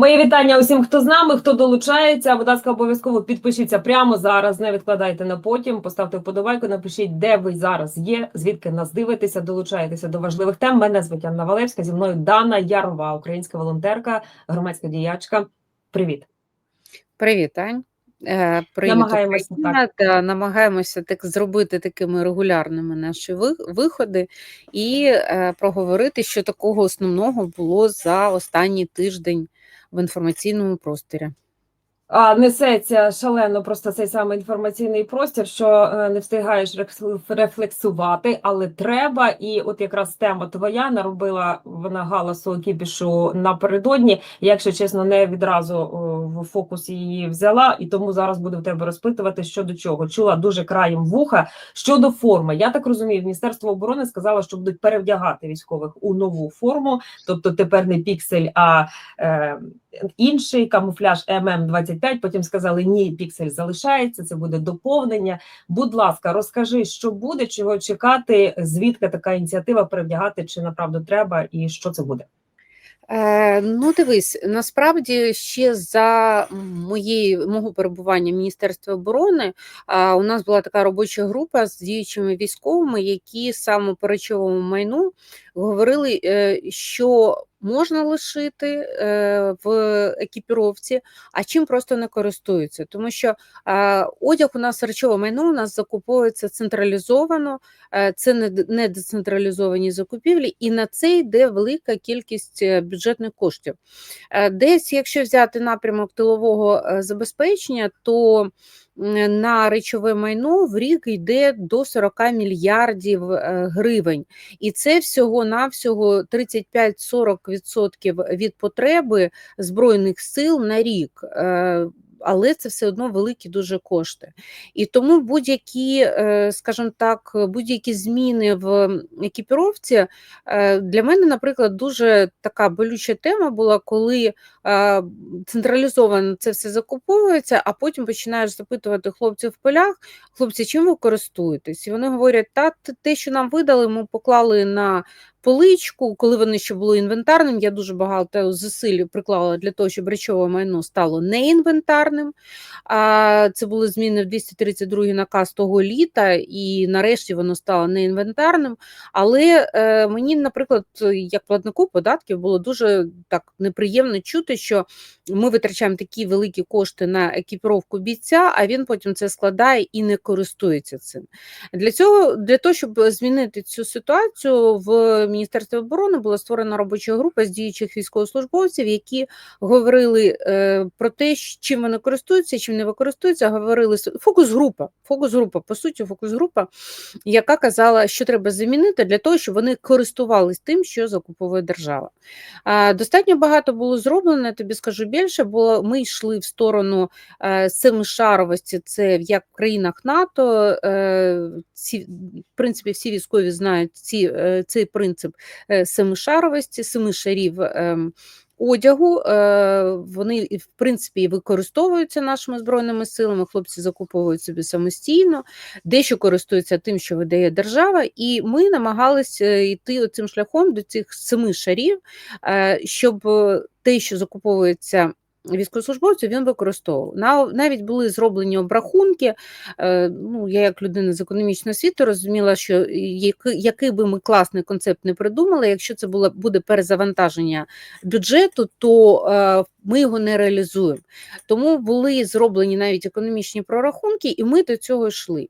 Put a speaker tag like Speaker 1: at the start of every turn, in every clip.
Speaker 1: Мої вітання усім, хто з нами, хто долучається. Будь ласка, обов'язково підпишіться прямо зараз. Не відкладайте на потім. Поставте вподобайку, напишіть, де ви зараз є, звідки нас дивитеся, долучаєтеся до важливих тем. Мене звуть Анна Валевська. Зі мною Дана Ярова, українська волонтерка, громадська діячка. Привіт,
Speaker 2: Привіт, Ань. Е, Привіт,
Speaker 1: Намагаємося
Speaker 2: Україна. Та, намагаємося так зробити такими регулярними наші виходи і е, проговорити, що такого основного було за останній тиждень в інформаційному просторі.
Speaker 1: Несеться шалено просто цей самий інформаційний простір, що е, не встигаєш рефлекс- рефлексувати, але треба. І от якраз тема твоя наробила вона галасу кіпішу напередодні. Якщо чесно, не відразу в фокус її взяла, і тому зараз буду в тебе розпитувати щодо чого. Чула дуже краєм вуха щодо форми. Я так розумію, Міністерство оборони сказало, що будуть перевдягати військових у нову форму, тобто тепер не піксель, а е, інший камуфляж ММ25, потім сказали, ні, піксель залишається, це буде доповнення. Будь ласка, розкажи, що буде, чого чекати, звідки така ініціатива перевдягати, чи направду треба, і що це буде?
Speaker 2: Е, ну, дивись, насправді ще за моєї мого перебування в Міністерстві оборони у нас була така робоча група з діючими військовими, які саме по речовому майну говорили, е, що можна лишити е, в екіпіровці, а чим просто не користуються. Тому що одяг у нас речове майно у нас закуповується централізовано, е, це не децентралізовані закупівлі, і на це йде велика кількість е, бюджетних коштів. Е, Десь, якщо взяти напрямок тилового е, забезпечення, то на речове майно в рік йде до 40 мільярдів е, гривень. І це всього-навсього 35-40% від потреби Збройних сил на рік. Але це все одно великі дуже кошти. І тому будь-які, е, скажімо так, будь-які зміни в екіпіровці е, для мене, наприклад, дуже така болюча тема була, коли е, централізовано це все закуповується, а потім починаєш запитувати хлопців в полях, хлопці, чим ви користуєтесь? І вони говорять, та те, що нам видали, ми поклали на поличку, коли вони ще були інвентарним. Я дуже багато зусиль приклала для того, щоб речове майно стало неінвентарним. Це були зміни в 232 наказ того літа, і нарешті воно стало неінвентарним. Але е, мені, наприклад, як платнику податків, було дуже так неприємно чути, що ми витрачаємо такі великі кошти на екіпіровку бійця, а він потім це складає і не користується цим. Для цього, для того, щоб змінити цю ситуацію, в Міністерстві оборони була створена робоча група з діючих військовослужбовців, які говорили е, про те, чим вони користуються, чим не використовуються. Говорили фокус-група. Фокус-група, по суті, фокус-група, яка казала, що треба замінити для того, щоб вони користувались тим, що закуповує держава. Достатньо багато було зроблено, тобі скажу більше, бо ми йшли в сторону е, семишаровості, це як в країнах НАТО. е, Ці, в принципі, всі військові знають ці, цей принцип е, семишаровості, семи шарів. ем, Одягу е, вони в принципі використовуються нашими збройними силами. Хлопці закуповують собі самостійно, дещо користуються тим, що видає держава, і ми намагалися йти цим шляхом до цих семи шарів, е, щоб е, те, що закуповується військовослужбовців, він використовував. Навіть були зроблені обрахунки. е, Ну, я як людина з економічної освіти розуміла, що який, який би ми класний концепт не придумали, якщо це було, буде перезавантаження бюджету, то е, ми його не реалізуємо. Тому були зроблені навіть економічні прорахунки, і ми до цього йшли.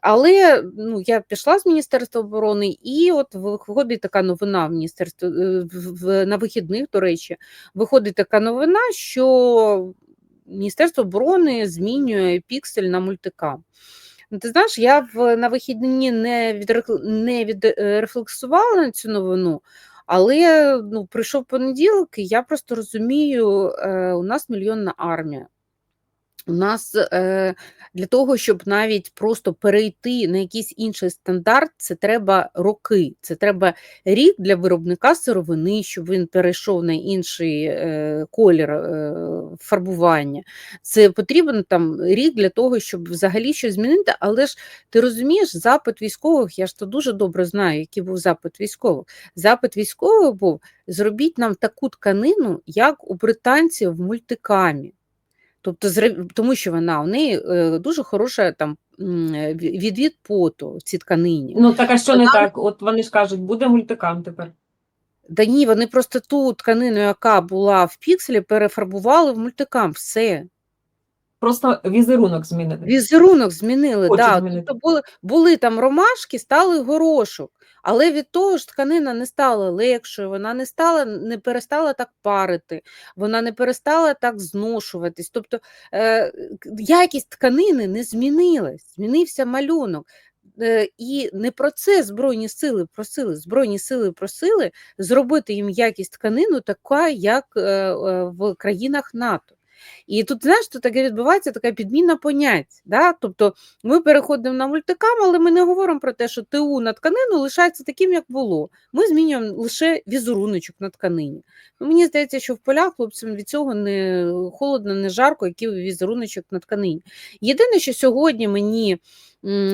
Speaker 2: Але ну, я пішла з Міністерства оборони, і от виходить така новина в міністерстві е, на вихідних, до речі, виходить така новина, що Міністерство оборони змінює піксель на мультикам. Ну, Ти знаєш, я в, на вихідні не відрефлексувала на цю новину, але ну, прийшов понеділок, і я просто розумію, е, у нас мільйонна армія. У нас е, для того, щоб навіть просто перейти на якийсь інший стандарт, це треба роки. Це треба рік для виробника сировини, щоб він перейшов на інший е, колір е, фарбування. Це потрібен там рік для того, щоб взагалі щось змінити. Але ж ти розумієш, запит військових, я ж то дуже добре знаю, який був запит військових. Запит військових був: зробіть нам таку тканину, як у британців в мультикамі. Тобто, тому що вона у неї е, дуже хороша там е, ві- відвід поту в цій тканині.
Speaker 1: Ну так а що не так? От вони ж кажуть, буде мультикам тепер.
Speaker 2: Да ні, вони просто ту тканину, яка була в пікселі, перефарбували в мультикам. Все.
Speaker 1: Просто візерунок змінений.
Speaker 2: Візерунок змінили.
Speaker 1: Хочуть
Speaker 2: Да. Тобто були, були там ромашки, стали горошок. Але від того ж тканина не стала легшою, вона не стала, не перестала так парити, вона не перестала так зношуватись. Тобто е, якість тканини не змінилась, змінився малюнок. Е, І не про це Збройні сили просили. Збройні сили просили зробити їм якість тканину така, як е, е, в країнах НАТО. І тут, знаєш, тут таке відбувається така підміна понять. Да? Тобто ми переходимо на мультикам, але ми не говоримо про те, що ТУ на тканину лишається таким, як було. Ми змінюємо лише візеруночок на тканині. Ну, мені здається, що в полях хлопцям від цього не холодно, не жарко, який візеруночок на тканині. Єдине, що сьогодні мені,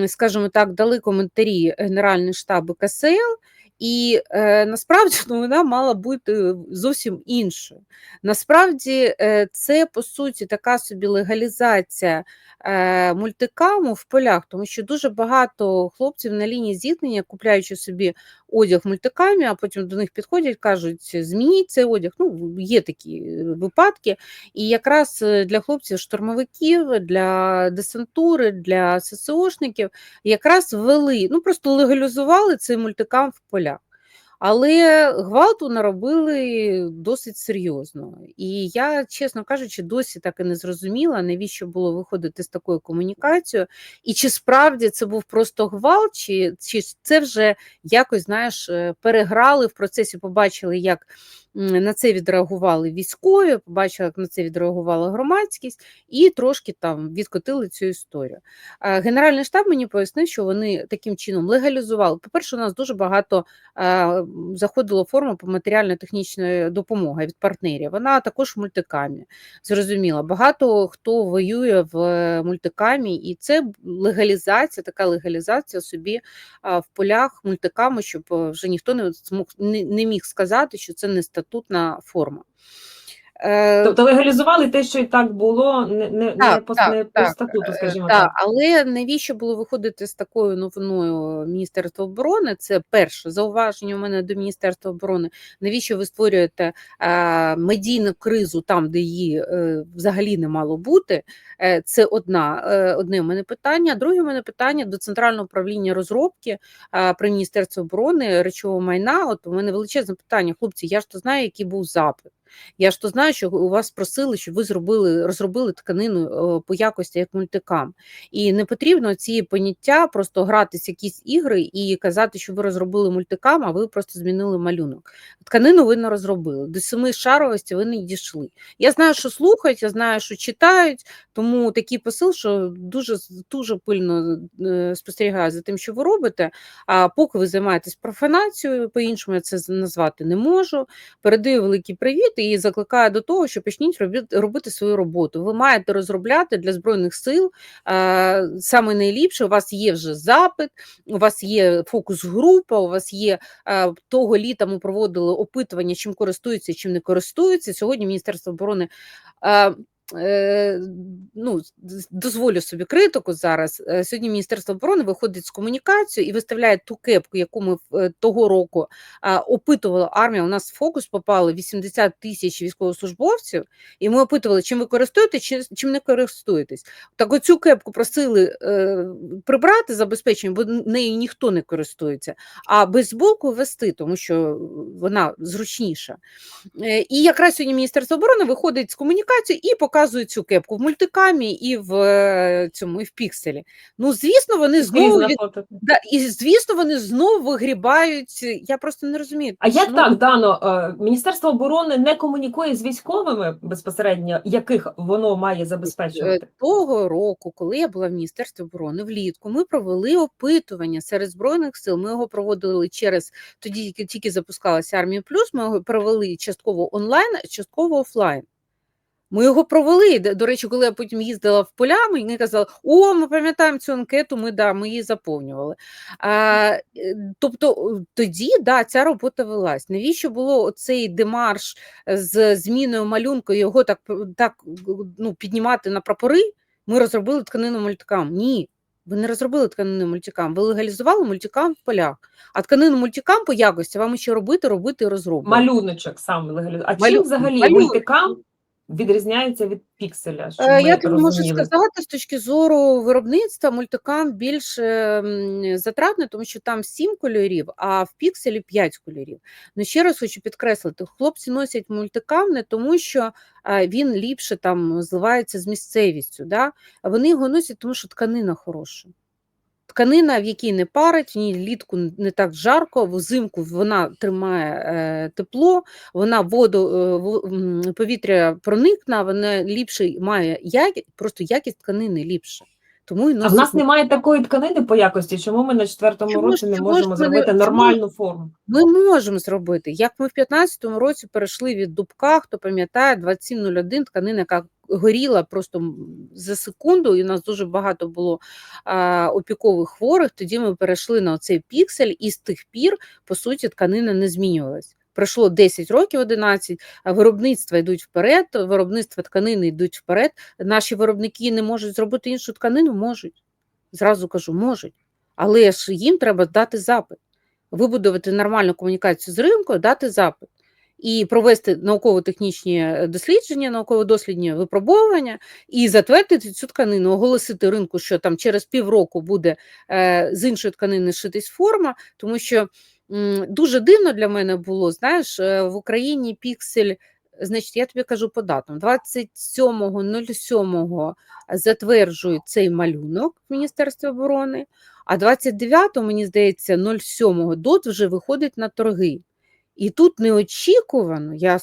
Speaker 2: скажімо так, дали коментарі Генеральний штаб КСЛ, і е, насправді ну, вона мала бути зовсім іншою. Насправді, е, це по суті така собі легалізація е, мультикаму в полях, тому що дуже багато хлопців на лінії зіткнення, купляючи собі одяг мультикамі, а потім до них підходять, кажуть, змініть цей одяг. Ну, є такі е, випадки. І якраз е, для хлопців, штурмовиків, для десантури, для ССОшників якраз ввели, ну просто легалізували цей мультикам в полях. Але гвалту наробили досить серйозно. І я, чесно кажучи, досі так і не зрозуміла, навіщо було виходити з такою комунікацією, і чи справді це був просто гвалт, чи, чи це вже якось знаєш, е, переграли в процесі, побачили, як на це відреагували військові, побачили, як на це відреагувала громадськість, і трошки там відкотили цю історію. Генеральний штаб мені пояснив, що вони таким чином легалізували. По-перше, у нас дуже багато заходило форма по матеріально-технічної допомоги від партнерів. Вона також в мультикамі. Зрозуміло, багато хто воює в е, мультикамі, і це легалізація, така легалізація собі в полях мультикаму, щоб е, вже ніхто не змог не, міг сказати, що це не статутна форма. Е,
Speaker 1: Тобто легалізували те, що і так було, не, не, не,
Speaker 2: Так,
Speaker 1: по,
Speaker 2: так,
Speaker 1: по статуту,
Speaker 2: Е,
Speaker 1: скажімо
Speaker 2: та,
Speaker 1: так.
Speaker 2: але навіщо було виходити з такою новиною Міністерства оборони? Це перше зауваження у мене до Міністерства оборони. Навіщо ви створюєте е, медійну кризу там, де її е, взагалі не мало бути? Е, це одна, е, одне у мене питання. Друге у мене питання до Центрального управління розробки е, при Міністерстві оборони речового майна. От у мене величезне питання, хлопці. Я ж то знаю, який був запит. Я ж то знаю, що у вас просили, щоб ви зробили, розробили тканину е, по якості як мультикам. І не потрібно ці поняття просто гратись якісь ігри і казати, що ви розробили мультикам, а ви просто змінили малюнок. Тканину ви не розробили, до семи шаровості ви не дійшли. Я знаю, що слухають, я знаю, що читають, тому такий посил, що дуже дуже пильно е, спостерігаю за тим, що ви робите. А поки ви займаєтесь профанацією, по-іншому я це назвати не можу. Передаю великий привіт і закликає до того, що почніть робити, робити свою роботу. Ви маєте розробляти для збройних сил е, саме найліпше. У вас є вже запит, у вас є фокус-група, у вас є е, того літа. Ми проводили опитування, чим користуються, чим не користуються. Сьогодні Міністерство оборони. Е, ну, дозволю собі критику зараз. Е, Сьогодні Міністерство оборони виходить з комунікацією і виставляє ту кепку, яку ми е, того року опитувала армія. У нас в фокус попали 80 тисяч військовослужбовців, і ми опитували, чим ви користуєтесь, чи- чим не користуєтесь. Так оцю кепку просили прибрати забезпечення, бо нею ніхто не користується, а бейсболку ввести, тому що вона зручніша. І якраз сьогодні Міністерство оборони виходить з комунікацією і показує. Показують цю кепку в мультикамі і в е, цьому, і в пікселі. Ну, звісно, вони знову від... да, і звісно, вони знову вигрібають. Я просто не розумію.
Speaker 1: А як
Speaker 2: ну,
Speaker 1: так, Дано? е, Міністерство оборони не комунікує з військовими безпосередньо, яких воно має
Speaker 2: Е,
Speaker 1: забезпечувати?
Speaker 2: Того року, коли я була в Міністерстві оборони влітку, ми провели опитування серед збройних сил. Ми його проводили через тоді, тільки, тільки запускалася армія плюс. Ми його провели частково онлайн, частково офлайн. Ми його провели. До речі, коли я потім їздила в поля, мені казали, о, ми пам'ятаємо цю анкету, ми, да, ми її заповнювали. А, е, тобто тоді да, ця робота велась. Навіщо було оцей демарш з зміною малюнку, його так, так ну, піднімати на прапори? Ми розробили тканину мультикам. Ні. Ви не розробили тканину мультикам, ви легалізували мультикам в полях. А тканину мультикам по якості вам ще робити, робити і розроблювати.
Speaker 1: Малюночок саме легалізує. А
Speaker 2: Малю-
Speaker 1: чим взагалі
Speaker 2: малюнок.
Speaker 1: мультикам відрізняється від пікселя? Щоб
Speaker 2: Е,
Speaker 1: ми
Speaker 2: Я тобі можу сказати, з точки зору виробництва мультикам більш ем, затратне, тому що там 7 кольорів, а в пікселі 5 кольорів. Ну ще раз хочу підкреслити: хлопці носять мультикам не тому, що е, він ліпше там зливається з місцевістю. Да? Вони його носять, тому що тканина хороша. Тканина, в якій не парить, в ній літку не так жарко, взимку вона тримає е, тепло, вона воду, е, повітря проникне, вона ліпше має якість, просто якість тканини ліпша. Тому і
Speaker 1: А в нас немає такої тканини по якості. Чому ми на четвертому
Speaker 2: Чому
Speaker 1: році не можемо
Speaker 2: ми
Speaker 1: зробити
Speaker 2: чому-
Speaker 1: нормальну форму?
Speaker 2: Ми можемо зробити. Як ми в 15-му році перейшли від дубка, хто пам'ятає, 2701 тканина, яка горіла просто за секунду, і у нас дуже багато було а, опікових хворих. Тоді ми перейшли на цей піксель, і з тих пір, по суті, тканина не змінювалась. Пройшло 10 років, 11, а виробництва йдуть вперед, виробництва тканини йдуть вперед. Наші виробники не можуть зробити іншу тканину? Можуть. Зразу кажу, можуть. Але ж їм треба дати запит вибудувати нормальну комунікацію з ринком, дати запит і провести науково-технічні е, дослідження, науково-дослідні випробовування і затвердити цю тканину, оголосити ринку, що там через півроку буде е, з іншої тканини шитись форма, тому що дуже дивно для мене було, знаєш, е, в Україні піксель. Значить, я тобі кажу по датам. 27.07 затверджують цей малюнок в Міністерстві оборони, а 29-го, мені здається, 07-го ДОТ вже виходить на торги. І тут неочікувано, я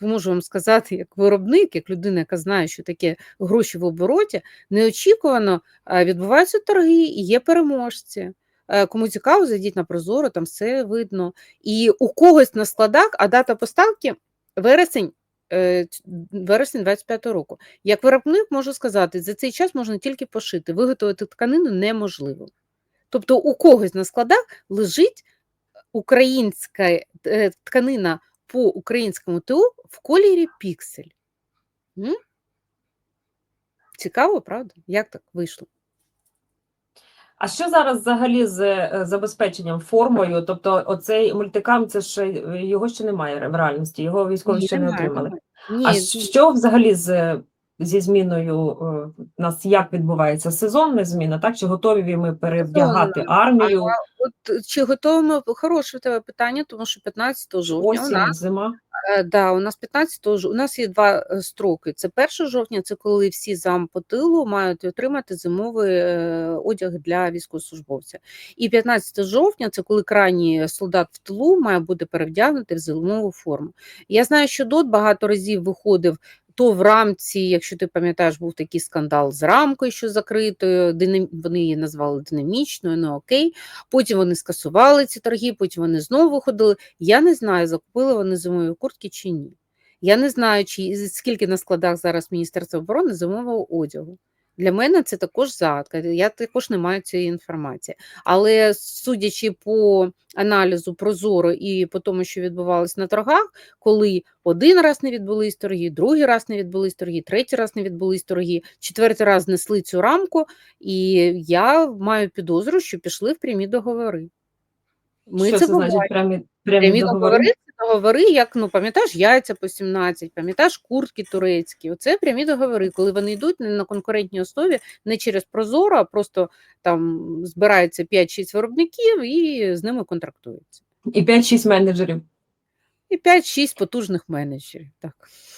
Speaker 2: можу вам сказати, як виробник, як людина, яка знає, що таке гроші в обороті, неочікувано е, відбуваються торги і є переможці. Е, Кому цікаво, зайдіть на Прозоро, там все видно. І у когось на складах, а дата поставки вересень. е, Вересень 25 року. Як виробник можу сказати, за цей час можна тільки пошити, виготовити тканину неможливо. Тобто у когось на складах лежить українська е, тканина по українському ТУ в кольорі піксель. Цікаво, правда? Як так вийшло?
Speaker 1: А що зараз взагалі з е, забезпеченням формою? Тобто, оцей мультикам, це ще його ще немає в реальності, його військові ще не отримали.
Speaker 2: Ні.
Speaker 1: А що взагалі з зі зміною е, у нас як відбувається сезонна зміна? Так чи готові ми перевдягати армію?
Speaker 2: От чи готовимо хороше в тебе питання, тому що 15 жовтня у нас
Speaker 1: зима.
Speaker 2: Е, Да, у нас 15 жовтня, у нас є два е, строки. Це 1 жовтня, це коли всі зам по тилу мають отримати зимовий е, одяг для військовослужбовця. І 15 жовтня це коли крайній солдат в тилу має бути перевдягнутий в зимову форму. Я знаю, що ДОТ багато разів виходив. То в рамці, якщо ти пам'ятаєш, був такий скандал з рамкою, що закритою, динам- вони її назвали динамічною, ну окей. Потім вони скасували ці торги, потім вони знову виходили. Я не знаю, закупили вони зимові куртки чи ні. Я не знаю, чи скільки на складах зараз Міністерства оборони зимового одягу. Для мене це також загадка. Я також не маю цієї інформації. Але судячи по аналізу Прозоро і по тому, що відбувалось на торгах, коли один раз не відбулись торги, другий раз не відбулись торги, третій раз не відбулись торги, четвертий раз знесли цю рамку, і я маю підозру, що пішли в прямі договори. Ми
Speaker 1: що
Speaker 2: це
Speaker 1: це значить прямі, прямі
Speaker 2: Прямі
Speaker 1: договори?
Speaker 2: договори це договори, як ну пам'ятаєш, яйця по 17, пам'ятаєш куртки турецькі. Оце прямі договори, коли вони йдуть не на конкурентній основі, не через Прозоро, а просто там збирається 5-6 виробників і з ними контрактуються.
Speaker 1: І 5-6 менеджерів.
Speaker 2: І 5-6 потужних менеджерів. Так.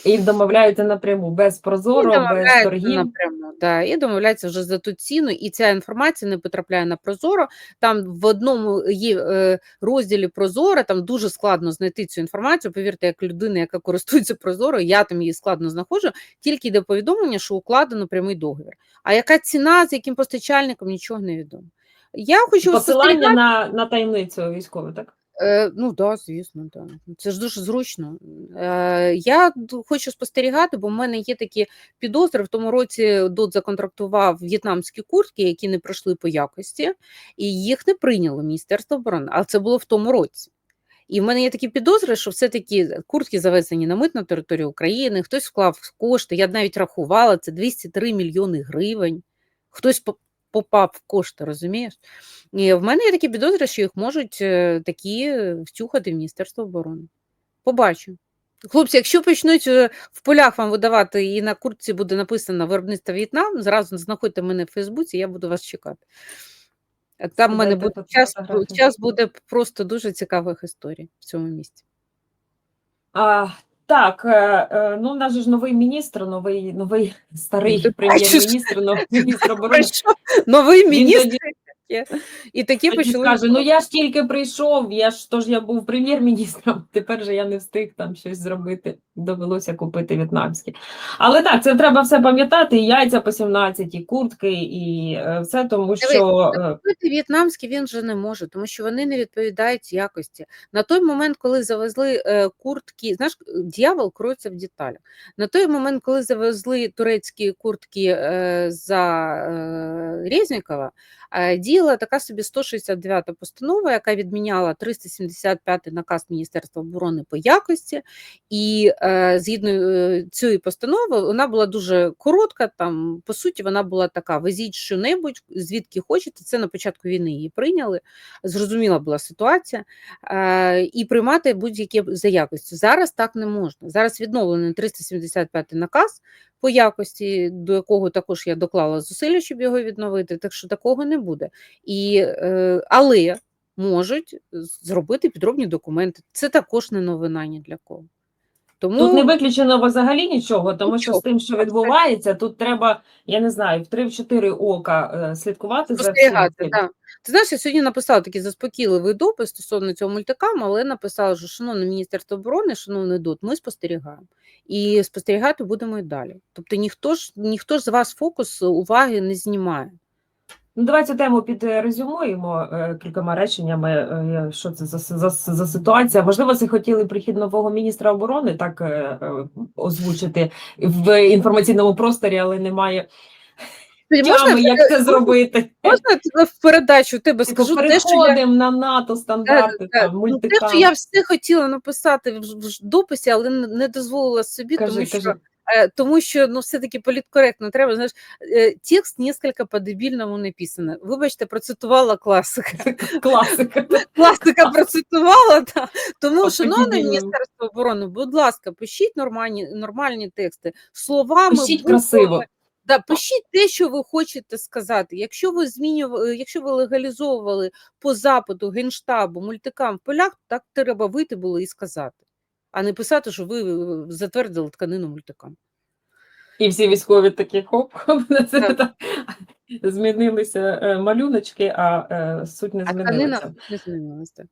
Speaker 1: І домовляються напряму без прозоро, без торгів.
Speaker 2: напряму, да, і домовляються вже за ту ціну, і ця інформація не потрапляє на Прозоро. Там в одному є е, розділі Прозоро, там дуже складно знайти цю інформацію. Повірте, як людина, яка користується Прозоро, я там її складно знаходжу, тільки йде повідомлення, що укладено прямий договір. А яка ціна, з яким постачальником, нічого не відомо. Я хочу
Speaker 1: Посилання на, на таємницю військову, так?
Speaker 2: Е, ну да, звісно, да. Це ж дуже зручно. Е, я хочу спостерігати, бо в мене є такі підозри. В тому році ДОТ законтрактував в'єтнамські куртки, які не пройшли по якості, і їх не прийняло Міністерство оборони. Але це було в тому році. І в мене є такі підозри, що все-таки куртки завезені на митну територію України, хтось вклав кошти. Я навіть рахувала, це 203 мільйони гривень. Хтось попав в кошти, розумієш? І в мене є такі підозри, що їх можуть е, такі е, втюхати в Міністерство оборони. Побачу. Хлопці, якщо почнуть е, в полях вам видавати і на куртці буде написано виробництво В'єтнам, зразу знаходьте мене в Фейсбуці, я буду вас чекати. Там в мене буде час, час буде просто дуже цікавих історій в цьому місці.
Speaker 1: А, так, е, е, ну, у нас же ж новий міністр, новий, новий старий прем'єр-міністр, новий міністр оборони.
Speaker 2: Новий міністр і такі почали.
Speaker 1: Каже, ну я ж тільки прийшов, я ж тож я був прем'єр-міністром, тепер же я не встиг там щось зробити. Довелося купити в'єтнамські. Але так, це треба все пам'ятати: і яйця по 17, і куртки, і е, все, тому що е,
Speaker 2: Купити в'єтнамські він вже не може, тому що вони не відповідають якості. На той момент, коли завезли е, куртки, знаєш, дьявол кроється в деталях. На той момент, коли завезли турецькі куртки за Резнікова, діяла така собі 169 постанова, яка відміняла 375 наказ Міністерства оборони по якості. І згідно е, цієї постанови, вона була дуже коротка. Там по суті, вона була така: везіть що-небудь, звідки хочете. Це на початку війни її прийняли. Зрозуміла була ситуація, е, і приймати будь-які за якістю. Зараз так не можна. Зараз відновлений 375 наказ по якості, до якого також я доклала зусилля, щоб його відновити. Так що такого не буде. І, е, але можуть зробити підробні документи. Це також не новина ні для кого. Тому
Speaker 1: тут не виключено взагалі нічого, тому що з тим, що відбувається, тут треба, я не знаю, в 3-4 ока е, слідкувати за всім.
Speaker 2: Да. Ти знаєш, я сьогодні написала такий заспокійливий допис стосовно цього мультикам, але написала, що шановне Міністерство оборони, шановний ДОТ, ми спостерігаємо. І спостерігати будемо і далі. Тобто ніхто ж ніхто ж з вас фокус уваги не знімає.
Speaker 1: Ну, давай цю тему підрезюмуємо е, кількома реченнями. е, Що це за, за, за ситуація? Можливо, це хотіли прихід нового міністра оборони так е, озвучити в інформаційному просторі, але немає
Speaker 2: Можна,
Speaker 1: тями, як це зробити.
Speaker 2: можна в передачу тебе скажу те, що я
Speaker 1: на НАТО стандарти,
Speaker 2: Да,
Speaker 1: там,
Speaker 2: ну, те, що я все хотіла написати в, дописі, але не, дозволила собі,
Speaker 1: Кажи,
Speaker 2: тому що
Speaker 1: кажи.
Speaker 2: Е, Тому що ну все-таки політкоректно треба. Знаєш, е, текст несколько по-дебільному написано. Вибачте, процитувала класика.
Speaker 1: Класика.
Speaker 2: Класика процитувала. Да. Тому, шановне. Міністерство оборони, будь ласка, пишіть нормальні, нормальні тексти словами.
Speaker 1: Пишіть красиво.
Speaker 2: Да, пишіть те, що ви хочете сказати. Якщо ви змінювали, якщо ви легалізовували по запиту генштабу мультикам в полях, так треба вийти було і сказати, а не писати, що ви е, затвердили тканину мультикам.
Speaker 1: І всі військові такі хоп-хоп, на це
Speaker 2: Так.
Speaker 1: так. змінилися е, малюночки, а е, суть не
Speaker 2: А
Speaker 1: змінилася.
Speaker 2: тканина не змінилася.